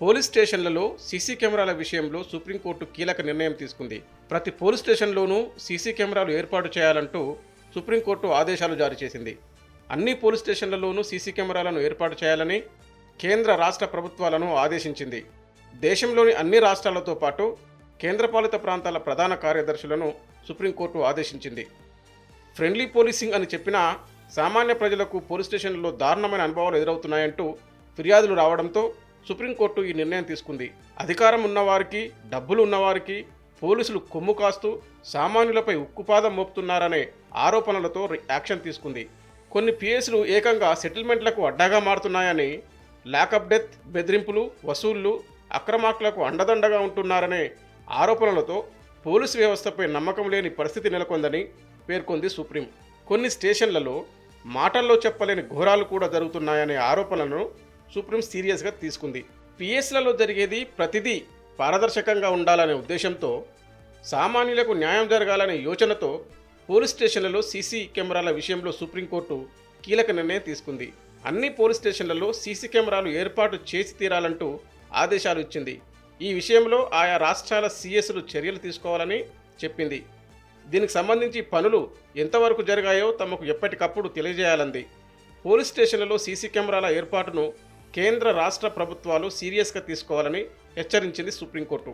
Police స్టేషన్లలో CC కెమెరాల విషయంలో సుప్రీంకోర్టు కీలక నిర్ణయం తీసుకుంది. ప్రతి పోలీస్ స్టేషన్లోనూ సీసీ కెమెరాలు ఏర్పాటు చేయాలంటూ సుప్రీంకోర్టు ఆదేశాలు జారీ చేసింది. అన్ని పోలీస్ స్టేషన్లలోనూ సీసీ కెమెరాలను ఏర్పాటు చేయాలని కేంద్ర రాష్ట్ర ప్రభుత్వాలను ఆదేశించింది. దేశంలోని అన్ని రాష్ట్రాలతో పాటు కేంద్రపాలిత ప్రాంతాల ప్రధాన కార్యదర్శులను సుప్రీంకోర్టు ఆదేశించింది. ఫ్రెండ్లీ పోలీసింగ్ అని చెప్పినా సామాన్య ప్రజలకు పోలీస్ స్టేషన్లలో దారుణమైన అనుభవాలు ఎదురవుతున్నాయంటూ ఫిర్యాదులు రావడంతో సుప్రీంకోర్టు ఈ నిర్ణయం తీసుకుంది. అధికారం ఉన్నవారికి డబ్బులు ఉన్నవారికి పోలీసులు కొమ్ము కాస్తూ సామాన్యులపై ఉక్కుపాదం మోపుతున్నారనే ఆరోపణలతో రి- యాక్షన్ తీసుకుంది. కొన్ని పిఎస్లు ఏకంగా సెటిల్మెంట్లకు అడ్డాగా మారుతున్నాయని ల్యాకప్ డెత్ బెదిరింపులు వసూళ్ళు అక్రమార్కులకు అండదండగా ఉంటున్నారనే ఆరోపణలతో పోలీసు వ్యవస్థపై నమ్మకం లేని పరిస్థితి నెలకొందని పేర్కొంది సుప్రీం. కొన్ని స్టేషన్లలో మాటల్లో చెప్పలేని ఘోరాలు కూడా జరుగుతున్నాయనే ఆరోపణలను సుప్రీం సీరియస్గా తీసుకుంది. పిఎస్లలో జరిగేది ప్రతిదీ పారదర్శకంగా ఉండాలనే ఉద్దేశంతో సామాన్యులకు న్యాయం జరగాలనే యోచనతో పోలీస్ స్టేషన్లలో సీసీ కెమెరాల విషయంలో సుప్రీంకోర్టు కీలక నిర్ణయం తీసుకుంది. అన్ని పోలీస్ స్టేషన్లలో సీసీ కెమెరాలు ఏర్పాటు చేసి తీరాలంటూ ఆదేశాలు ఇచ్చింది. ఈ విషయంలో ఆయా రాష్ట్రాల సీఎస్లు చర్యలు తీసుకోవాలని చెప్పింది. దీనికి సంబంధించి పనులు ఎంతవరకు జరిగాయో తమకు ఎప్పటికప్పుడు తెలియజేయాలంది. పోలీస్ స్టేషన్లలో సీసీ కెమెరాల ఏర్పాటును కేంద్ర రాష్ట్ర ప్రభుత్వాలు సీరియస్గా తీసుకోవాలని హెచ్చరించింది సుప్రీంకోర్టు.